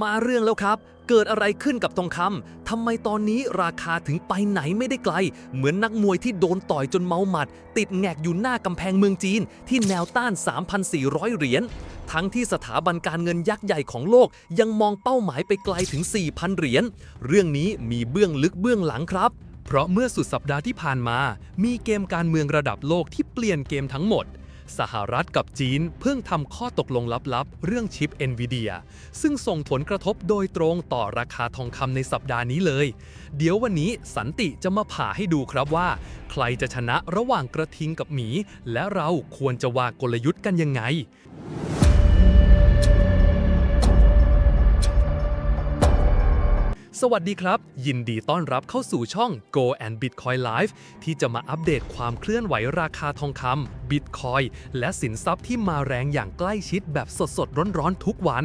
มาเรื่องแล้วครับ เกิดอะไรขึ้นกับทองคำทำไมตอนนี้ราคาถึงไปไหนไม่ได้ไกล เหมือนนักมวยที่โดนต่อยจนเมาหมัด ติดแงกอยู่หน้ากำแพงเมืองจีน ที่แนวต้าน 3,400 เหรียญ ทั้งที่สถาบันการเงินยักษ์ใหญ่ของโลก ยังมองเป้าหมายไปไกลถึง 4,000 เหรียญ เรื่องนี้มีเบื้องลึกเบื้องหลังครับ เพราะเมื่อสุดสัปดาห์ที่ผ่านมา มีเกมการเมืองระดับโลกที่เปลี่ยนเกมทั้งหมด สหรัฐกับจีนเพิ่งทำข้อตกลงลับๆ เรื่องชิป NVIDIA ซึ่งส่งผลกระทบโดยตรงต่อราคาทองคำในสัปดาห์นี้เลย เดี๋ยววันนี้สันติจะมาผ่าให้ดูครับว่า ใครจะชนะระหว่างกระทิงกับหมี และเราควรจะวางกลยุทธ์กันยังไง สวัสดีครับ ยินดีต้อนรับเข้าสู่ช่อง Go and Bitcoin Live ที่จะมาอัปเดตความเคลื่อนไหวราคาทองคำ Bitcoin และสินทรัพย์ที่มาแรงอย่างใกล้ชิดแบบสดๆ ร้อนๆ ทุกวัน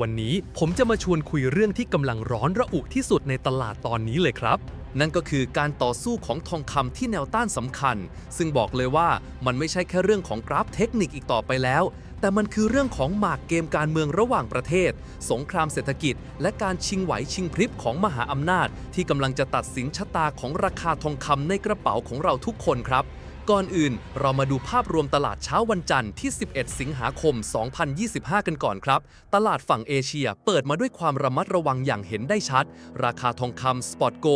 วันนี้ผมจะมาชวนคุยเรื่องที่กำลังร้อนระอุที่สุดในตลาดตอนนี้เลยครับ นั่นก็คือการต่อสู้ของทองคำที่แนวต้านสำคัญ ซึ่งบอกเลยว่ามันไม่ใช่แค่เรื่องของกราฟเทคนิคอีกต่อไปแล้ว แต่มันคือเรื่องของหมากเกมการเมืองระหว่างประเทศ สงครามเศรษฐกิจ และการชิงไหวชิงพริบของมหาอำนาจ ที่กำลังจะตัดสินชะตาของราคาทองคำในกระเป๋าของเราทุกคนครับ ก่อนอื่นเรามาดูภาพรวมตลาดเช้าวันจันทร์ที่ 11 สิงหาคม 2025 กันก่อนครับ ตลาดฝั่งเอเชียเปิดมาด้วยความระมัดระวังอย่างเห็นได้ชัด ราคาทองคำสปอตโก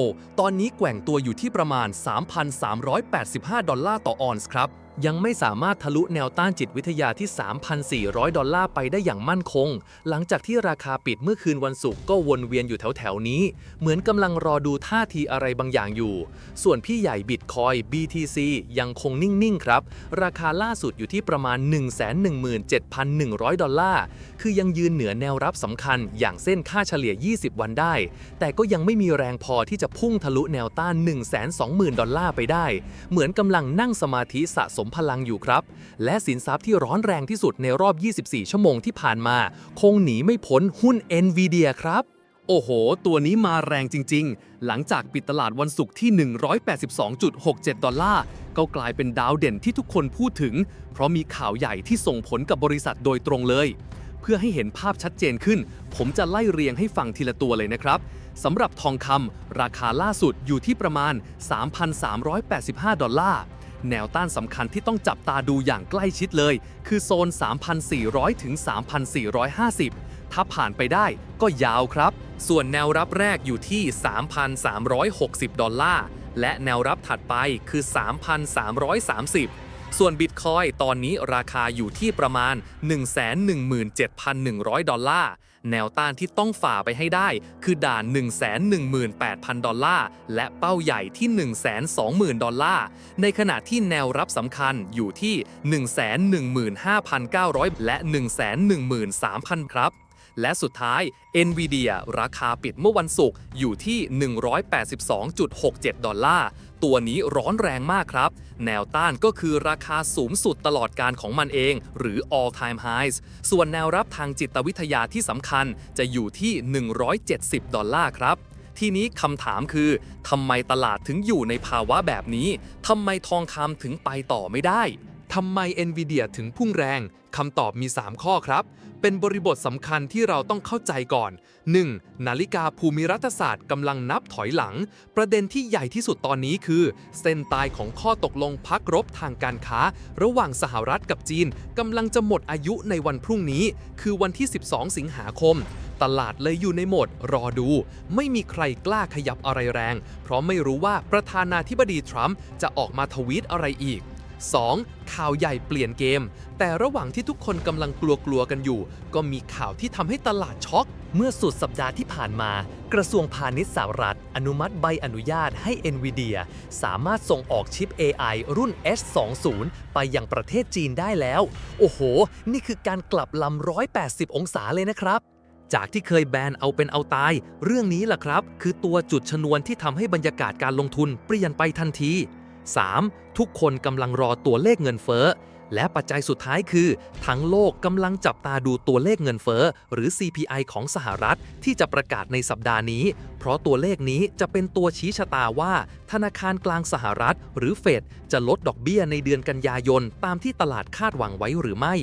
ตอนนี้แกว่งตัวอยู่ที่ประมาณ 3,385 ดอลลาร์ต่อออนซ์ครับ ยังไม่สามารถทะลุแนวต้านจิตวิทยาที่ 3,400 ดอลลาร์ไปได้อย่างมั่นคง หลังจากที่ราคาปิดเมื่อคืนวันศุกร์ก็วนเวียนอยู่แถวๆนี้ เหมือนกำลังรอดูท่าทีอะไรบางอย่างอยู่ ส่วนพี่ใหญ่บิตคอย BTC ยังคงนิ่ง ๆ ครับ ราคาล่าสุดอยู่ที่ประมาณ 117,100 ดอลลาร์ คือยังยืนเหนือแนวรับสำคัญอย่างเส้นค่าเฉลี่ย 20 วันได้ แต่ก็ยังไม่มีแรงพอที่จะพุ่งทะลุแนวต้าน 120,000 ดอลลาร์ไปได้ เหมือนกำลังนั่งสมาธิสะสมพลังอยู่ครับ และสินทรัพย์ที่ร้อนแรงที่สุดในรอบ 24 ชั่วโมงที่ผ่านมา คงหนีไม่พ้นหุ้น NVIDIA ครับโอ้โห ตัวนี้มาแรงจริง ๆ หลังจากปิดตลาดวันศุกร์ที่ 182.67 ดอลลาร์ ก็กลายเป็นดาวเด่นที่ทุกคนพูดถึง เพราะมีข่าวใหญ่ที่ส่งผลกับบริษัทโดยตรงเลย เพื่อให้เห็นภาพชัดเจนขึ้น ผมจะไล่เรียงให้ฟังทีละตัวเลยนะครับ สำหรับทองคำราคาล่าสุดอยู่ที่ประมาณ 3,385 ดอลลาร์ แนวต้านสำคัญที่ต้องจับตาดูอย่างใกล้ชิดเลย คือโซน 3,400 ถึง 3,450 ถ้าผ่านไปได้ก็ยาวครับ ส่วนแนวรับแรกอยู่ที่ 3,360 ดอลลาร์ และแนวรับถัดไปคือ 3,330 ส่วนบิตคอยตอนนี้ราคาอยู่ที่ประมาณ 117,100 ดอลลาร์ แนวต้านที่ต้องฝ่าไปให้ได้ คือด่าน 118,000 ดอลลาร์ และเป้าใหญ่ที่ 120,000 ดอลลาร์ ในขณะที่แนวรับสำคัญอยู่ที่ 115,900 และ 113,000 ครับและสุดท้าย NVIDIA ราคาปิดเมื่อวันศุกร์อยู่ที่ 182.67 ดอลลาร์ ตัวนี้ร้อนแรงมากครับ แนวต้านก็คือราคาสูงสุดตลอดการของมันเอง หรือ all time highs ส่วนแนวรับทางจิตวิทยาที่สำคัญจะอยู่ที่ 170 ดอลลาร์ครับทีนี้คำถามคือทำไมตลาดถึงอยู่ในภาวะแบบนี้ทำไมทองคำถึงไปต่อไม่ได้ ทำไม NVIDIA ถึงพุ่งแรง คำตอบมี 3 ข้อครับ เป็นบริบทสำคัญที่เราต้องเข้าใจก่อน 1. นาฬิกาภูมิรัฐศาสตร์กำลังนับถอยหลัง ประเด็นที่ใหญ่ที่สุดตอนนี้คือ เส้นตายของข้อตกลงพักรบทางการค้า ระหว่างสหรัฐกับจีนกำลังจะหมดอายุในวันพรุ่งนี้ คือวันที่ 12 สิงหาคมตลาดเลยอยู่ในโหมดรอดู ไม่มีใครกล้าขยับอะไรแรง เพราะไม่รู้ว่าประธานาธิบดีทรัมป์จะออกมาทวีตอะไรอีก 2. ข่าวใหญ่เปลี่ยนเกม แต่ระหว่างที่ทุกคนกำลังกลัวๆกันอยู่ ก็มีข่าวที่ทำให้ตลาดช็อก เมื่อสุดสัปดาห์ที่ผ่านมา กระทรวงพาณิชย์สหรัฐ อนุมัติใบอนุญาตให้ NVIDIA สามารถส่งออกชิป AI รุ่น H20 ไปยังประเทศจีนได้แล้ว โอ้โห นี่คือการกลับลำ180 องศาเลยนะครับจากที่เคยแบนเอาเป็นเอาตาย เรื่องนี้ล่ะครับ คือตัวจุดชนวนที่ทำให้บรรยากาศการลงทุนเปลี่ยนไปทันที 3. ทุกคนกำลังรอตัวเลขเงินเฟ้อ และปัจจัยสุดท้ายคือ ทั้งโลกกำลังจับตาดูตัวเลขเงินเฟ้อ หรือ CPI ของสหรัฐที่จะประกาศในสัปดาห์นี้ เพราะตัวเลขนี้จะเป็นตัวชี้ชะตาว่า ธนาคารกลางสหรัฐ หรือเฟดจะลดดอกเบี้ยในเดือนกันยายนตามที่ตลาดคาดหวังไว้หรือไม่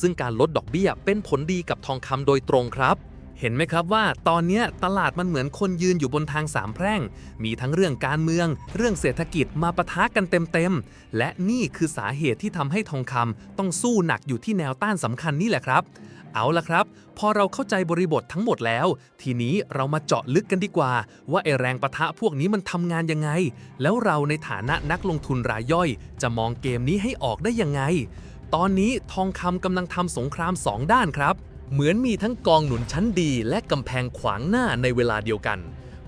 ซึ่งการลดดอกเบี้ยเป็นผลดีกับทองคำโดยตรงครับ เห็นไหมครับว่าตอนนี้ตลาดมันเหมือนคนยืนอยู่บนทางสามแพร่ง มีทั้งเรื่องการเมือง เรื่องเศรษฐกิจมาปะทะกันเต็มๆ และนี่คือสาเหตุที่ทำให้ทองคำต้องสู้หนักอยู่ที่แนวต้านสำคัญนี่แหละครับ เอาละครับ พอเราเข้าใจบริบททั้งหมดแล้ว ทีนี้เรามาเจาะลึกกันดีกว่า ว่าไอแรงปะทะพวกนี้มันทำงานยังไง แล้วเราในฐานะนักลงทุนรายย่อย จะมองเกมนี้ให้ออกได้ยังไงตอนนี้ทองคำกำลังทำสงครามสองด้านครับ เหมือนมีทั้งกองหนุนชั้นดีและกำแพงขวางหน้าในเวลาเดียวกัน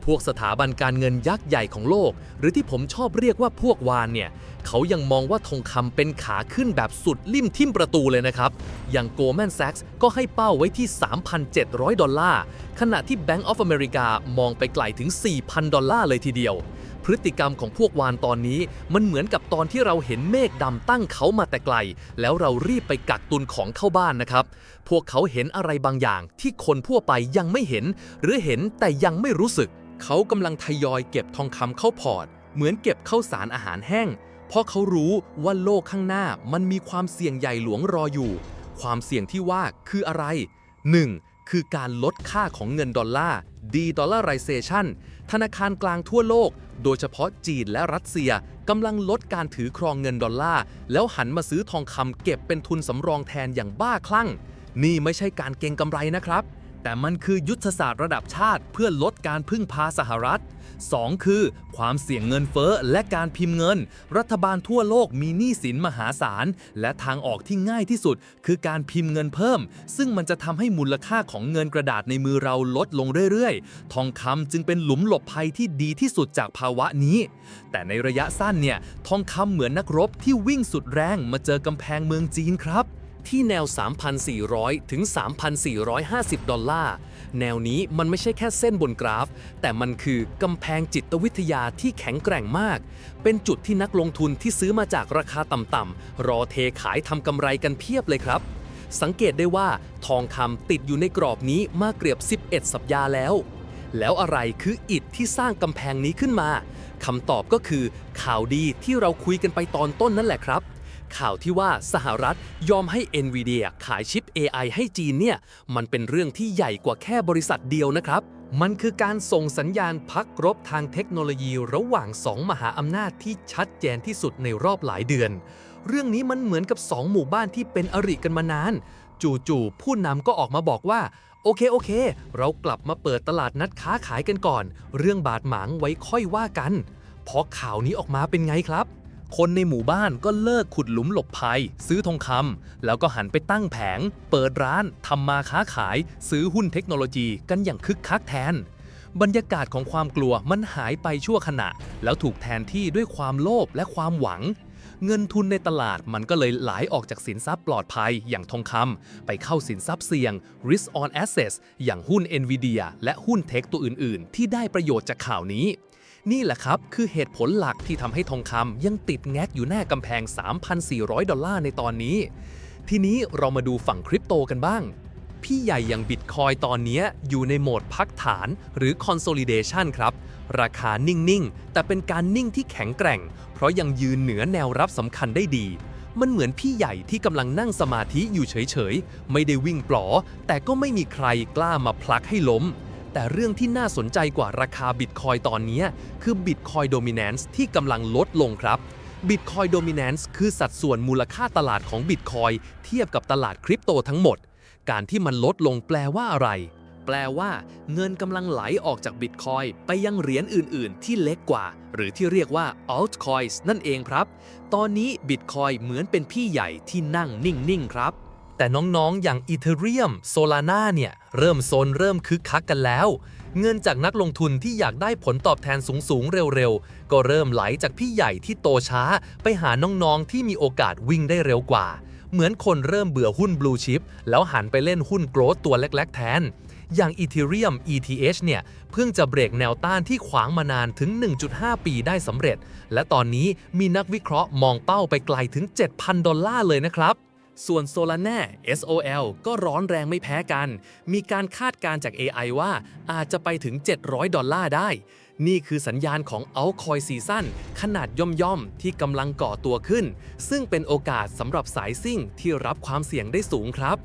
พวกสถาบันการเงินยักษ์ใหญ่ของโลก หรือที่ผมชอบเรียกว่าพวกวานเนี่ย เขายังมองว่าทองคำเป็นขาขึ้นแบบสุดลิ่มทิ่มประตูเลยนะครับ อย่าง Goldman Sachs ก็ให้เป้าไว้ที่ 3,700 ดอลลาร์ ขณะที่ Bank of America มองไปไกลถึง 4,000 ดอลลาร์เลยทีเดียว พฤติกรรมของพวกวานตอนนี้มันเหมือนกับตอนที่เราเห็นเมฆดำตั้งเขามาแต่ไกล แล้วเรารีบไปกักตุนของเข้าบ้านนะครับ พวกเขาเห็นอะไรบางอย่างที่คนทั่วไปยังไม่เห็น หรือเห็นแต่ยังไม่รู้สึก เขากำลังทยอยเก็บทองคำเข้าพอร์ต เหมือนเก็บข้าวสารอาหารแห้ง เพราะเขารู้ว่าโลกข้างหน้ามันมีความเสี่ยงใหญ่หลวงรออยู่ ความเสี่ยงที่ว่าคืออะไร 1. คือการลดค่าของเงินดอลลาร์ de-dollarization ธนาคารกลางทั่วโลก โดยเฉพาะจีนและรัสเซียกำลังลดการถือครองเงินดอลลาร์ แล้วหันมาซื้อทองคำเก็บเป็นทุนสำรองแทนอย่างบ้าคลั่ง นี่ไม่ใช่การเก็งกำไรนะครับ แต่มันคือยุทธศาสตร์ระดับชาติเพื่อลดการพึ่งพาสหรัฐ 2. คือ ความเสี่ยงเงินเฟ้อและการพิมพ์เงิน รัฐบาลทั่วโลกมีหนี้สินมหาศาล และทางออกที่ง่ายที่สุด คือการพิมพ์เงินเพิ่ม ซึ่งมันจะทำให้มูลค่าของเงินกระดาษในมือเราลดลงเรื่อยๆ ทองคำจึงเป็นหลุมหลบภัยที่ดีที่สุดจากภาวะนี้ แต่ในระยะสั้นเนี่ยทองคำเหมือนนักรบที่วิ่งสุดแรงมาเจอกำแพงเมืองจีนครับ ที่แนว 3,400 ถึง 3,450 ดอลลาร์ แนวนี้มันไม่ใช่แค่เส้นบนกราฟ แต่มันคือกำแพงจิตวิทยาที่แข็งแกร่งมาก เป็นจุดที่นักลงทุนที่ซื้อมาจากราคาต่ำๆรอเทขายทำกำไรกันเพียบเลยครับ สังเกตได้ว่าทองคำติดอยู่ในกรอบนี้มาเกือบ 11 สัปดาห์แล้ว แล้วอะไรคืออิฐที่สร้างกำแพงนี้ขึ้นมาคำตอบก็คือข่าวดีที่เราคุยกันไปตอนต้นนั่นแหละครับ ข่าวที่ว่าสหรัฐยอมให้ NVIDIA ขายชิป AI ให้จีนเนี่ย มันเป็นเรื่องที่ใหญ่กว่าแค่บริษัทเดียวนะครับ มันคือการส่งสัญญาณพักรบทางเทคโนโลยีระหว่างสองมหาอำนาจที่ชัดเจนที่สุดในรอบหลายเดือน เรื่องนี้มันเหมือนกับสองหมู่บ้านที่เป็นอริกันมานาน จู่ๆผู้นำก็ออกมาบอกว่าโอเค โอเค เรากลับมาเปิดตลาดนัดค้าขายกันก่อน เรื่องบาดหมางไว้ค่อยว่ากัน พอข่าวนี้ออกมาเป็นไงครับ คนในหมู่บ้านก็เลิกขุดหลุมหลบภัย ซื้อทองคำแล้วก็หันไปตั้งแผง เปิดร้านทำมาค้าขาย ซื้อหุ้นเทคโนโลยีกันอย่างคึกคักแทน บรรยากาศของความกลัวมันหายไปชั่วขณะ แล้วถูกแทนที่ด้วยความโลภและความหวัง เงินทุนในตลาดมันก็เลยไหลออกจากสินทรัพย์ปลอดภัยอย่างทองคำไปเข้าสินทรัพย์เสี่ยง risk on assets อย่างหุ้น NVIDIA และหุ้นเทคตัวอื่น ๆ ที่ได้ประโยชน์จากข่าวนี้ นี่แหละครับ คือเหตุผลหลักที่ทำให้ทองคำยังติดแงกอยู่หน้ากำแพง 3,400 ดอลลาร์ในตอนนี้ ทีนี้เรามาดูฝั่งคริปโตกันบ้าง พี่ใหญ่อย่างบิตคอยตอนนี้อยู่ในโหมดพักฐานหรือ consolidation ครับ ราคานิ่ง ๆ แต่เป็นการนิ่งที่แข็งแกร่ง เพราะยังยืนเหนือแนวรับสำคัญได้ดี มันเหมือนพี่ใหญ่ที่กำลังนั่งสมาธิอยู่เฉย ๆ ไม่ได้วิ่งปลอ แต่ก็ไม่มีใครกล้ามาพลักให้ล้ม แต่เรื่องที่น่าสนใจกว่าราคาบิตคอยตอนนี้ คือบิตคอยโดมิ n น n ์ที่กำลังลดลงครับบิตคอยโดมิ n น n ์คือสัดส่วนมูลค่าตลาดของบิตคอยเทียบกับตลาดคริปโตทั้งหมด การที่มันลดลงแปลว่าอะไร แปลว่าเงินกำลังไหลออกจากบิตคอยไปยังเหรียญอื่น ๆ ที่เล็กกว่า หรือที่เรียกว่า altcoins นั่นเองครับ ตอนนี้บิตคอยเหมือนเป็นพี่ใหญ่ที่นั่งนิ่ง ๆ ครับ แต่น้องๆ อย่าง Ethereum Solana เนี่ย เริ่มโซนเริ่มคึกคักกันแล้ว เงินจากนักลงทุนที่อยากได้ผลตอบแทนสูงๆ เร็วๆ ก็เริ่มไหลจากพี่ใหญ่ที่โตช้า ไปหาน้องๆ ที่มีโอกาสวิ่งได้เร็วกว่า เหมือนคนเริ่มเบื่อหุ้น Blue Chip แล้วหันไปเล่นหุ้นโกรทตัวเล็กๆ แทน อย่าง Ethereum ETH เนี่ย เพิ่งจะเบรกแนวต้านที่ขวางมานานถึง 1.5 ปีได้สำเร็จ และตอนนี้มีนักวิเคราะห์มองเป้าไปไกลถึง 7,000 ดอลลาร์เลยนะครับ ส่วน Solana SOL ก็ร้อนแรงไม่แพ้กัน มีการคาดการณ์จาก AI ว่าอาจจะไปถึง 700 ดอลลาร์ได้ นี่คือสัญญาณของ altcoin season ขนาดย่อมๆ ที่กำลังก่อตัวขึ้น ซึ่งเป็นโอกาสสำหรับสายซิ่งที่รับความเสี่ยงได้สูงครับ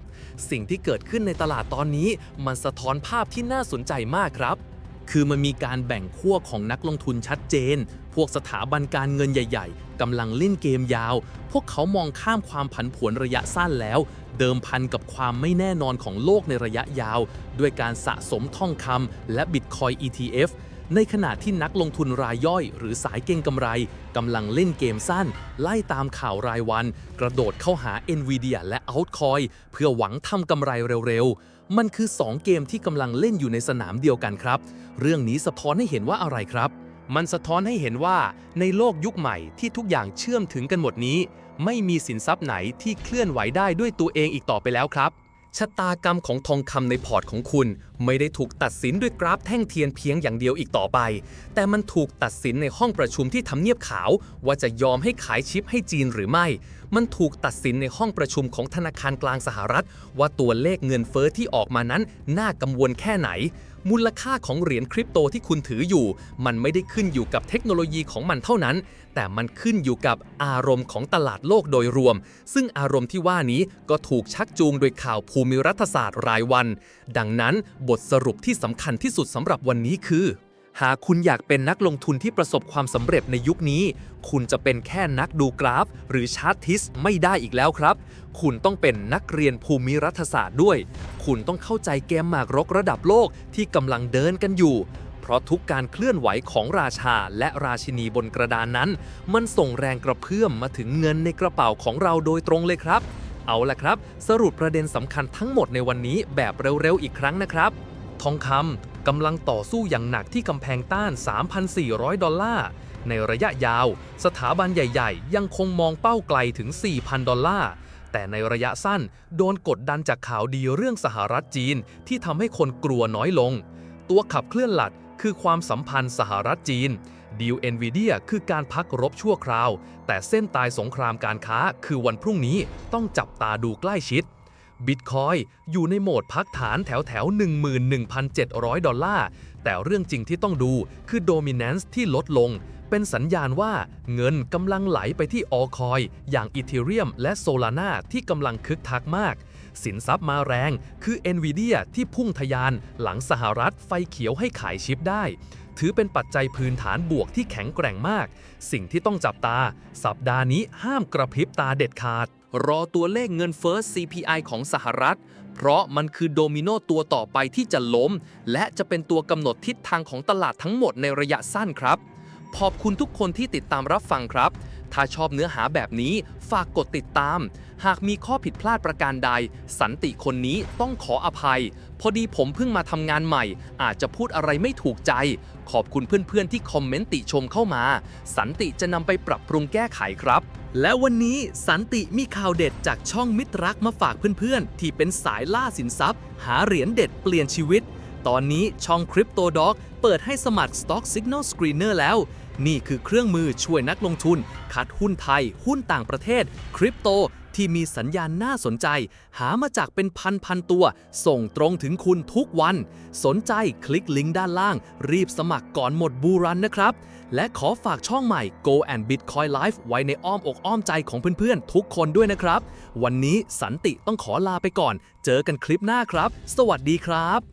สิ่งที่เกิดขึ้นในตลาดตอนนี้ มันสะท้อนภาพที่น่าสนใจมากครับ คือมันมีการแบ่งขั้วของนักลงทุนชัดเจน พวกสถาบันการเงินใหญ่ ๆกำลังเล่นเกมยาว พวกเขามองข้ามความผันผวนระยะสั้นแล้ว เดิมพันกับความไม่แน่นอนของโลกในระยะยาว ด้วยการสะสมทองคำและบิตคอย ETF ในขณะที่นักลงทุนรายย่อย หรือสายเก็งกำไรกำลังเล่นเกมสั้น ไล่ตามข่าวรายวัน กระโดดเข้าหา Nvidia และ Altcoin เพื่อหวังทำกำไรเร็วๆ มันคือ 2 เกมที่กำลังเล่นอยู่ในสนามเดียวกันครับ เรื่องนี้สะท้อนให้เห็นว่าอะไรครับ มันสะท้อนให้เห็นว่าในโลกยุคใหม่ที่ทุกอย่างเชื่อมถึงกันหมดนี้ ไม่มีสินทรัพย์ไหนที่เคลื่อนไหวได้ด้วยตัวเองอีกต่อไปแล้วครับ ชะตากรรมของทองคำในพอร์ตของคุณ ไม่ได้ถูกตัดสินด้วยกราฟแท่งเทียนเพียงอย่างเดียวอีกต่อไป แต่มันถูกตัดสินในห้องประชุมที่ทำเนียบขาว ว่าจะยอมให้ขายชิปให้จีนหรือไม่ มันถูกตัดสินในห้องประชุมของธนาคารกลางสหรัฐ ว่าตัวเลขเงินเฟอ้อที่ออกมานั้นน่ากังวลแค่ไหน มูลค่าของเหรียญคริปโตที่คุณถืออยู่ มันไม่ได้ขึ้นอยู่กับเทคโนโลยีของมันเท่านั้น แต่มันขึ้นอยู่กับอารมณ์ของตลาดโลกโดยรวม ซึ่งอารมณ์ที่ว่านี้ก็ถูกชักจูงโดยข่าวภูมิรัฐศาสตร์รายวัน ดังนั้นบทสรุปที่สำคัญที่สุดสำหรับวันนี้คือ หากคุณอยากเป็นนักลงทุนที่ประสบความสำเร็จในยุคนี้ คุณจะเป็นแค่นักดูกราฟ หรือชาร์ตทิสไม่ได้อีกแล้วครับ คุณต้องเป็นนักเรียนภูมิรัฐศาสตร์ด้วย คุณต้องเข้าใจเกมหมากรกระดับโลกที่กำลังเดินกันอยู่ เพราะทุกการเคลื่อนไหวของราชาและราชินีบนกระดานนั้น มันส่งแรงกระเพื่อมมาถึงเงินในกระเป๋าของเราโดยตรงเลยครับ เอาละครับ สรุปประเด็นสำคัญทั้งหมดในวันนี้แบบเร็วๆอีกครั้งนะครับ ทองคำ กำลังต่อสู้อย่างหนักที่กำแพงต้าน 3,400 ดอลลาร์ ในระยะยาว สถาบันใหญ่ ๆ ยังคงมองเป้าไกลถึง 4,000 ดอลลาร์ แต่ในระยะสั้นโดนกดดันจากข่าวดีเรื่องสหรัฐจีนที่ทำให้คนกลัวน้อยลง ตัวขับเคลื่อนหลักคือความสัมพันธ์สหรัฐจีนดีล NVIDIA คือการพักรบชั่วคราว แต่เส้นตายสงครามการค้าคือวันพรุ่งนี้ต้องจับตาดูใกล้ชิด บิตคอยอยู่ในโหมดพักฐานแถวแถว 11,700 ดอลลาร์ แต่เรื่องจริงที่ต้องดูคือโดมิ n น n ์ที่ลดลง เป็นสัญญาณว่าเงินกำลังไหลไปที่ออคอยอย่างอีเทเรียมและโซลาร่าที่กำลังคึกคักมาก สินทรัพย์มาแรงคือ NVIDIA ที่พุ่งทะยานหลังสหรัฐไฟเขียวให้ขายชิปได้ถือเป็นปัจจัยพื้นฐานบวกที่แข็งแกร่งมาก สิ่งที่ต้องจับตา สัปดาห์นี้ห้ามกระพริบตาเด็ดขาด รอตัวเลขเงินเฟ้อ CPI ของสหรัฐ เพราะมันคือโดมิโนตัวต่อไปที่จะล้ม และจะเป็นตัวกำหนดทิศทางของตลาดทั้งหมดในระยะสั้นครับ ขอบคุณทุกคนที่ติดตามรับฟังครับ ถ้าชอบเนื้อหาแบบนี้ฝากกดติดตาม หากมีข้อผิดพลาดประการใด สันติคนนี้ต้องขออภัย พอดีผมเพิ่งมาทำงานใหม่ อาจจะพูดอะไรไม่ถูกใจ ขอบคุณเพื่อนๆที่คอมเมนต์ติชมเข้ามา สันติจะนำไปปรับปรุงแก้ไขครับ และวันนี้สันติมีข่าวเด็ดจากช่องมิตรรักมาฝากเพื่อนๆ ที่เป็นสายล่าสินทรัพย์ หาเหรียญเด็ดเปลี่ยนชีวิต ตอนนี้ช่อง Crypto Dog เปิดให้สมัคร Stock Signal Screener แล้ว นี่คือเครื่องมือช่วยนักลงทุน คัดหุ้นไทย หุ้นต่างประเทศ คริปโต ที่มีสัญญาณน่าสนใจ หามาจากเป็นพันพันตัว ส่งตรงถึงคุณทุกวัน สนใจคลิกลิงก์ด้านล่าง รีบสมัครก่อนหมดบูรันนะครับ และขอฝากช่องใหม่ Go and Bitcoin Live ไว้ในอ้อมอกอ้อมใจของเพื่อนๆ ทุกคนด้วยนะครับ วันนี้สันติต้องขอลาไปก่อน เจอกันคลิปหน้าครับ สวัสดีครับ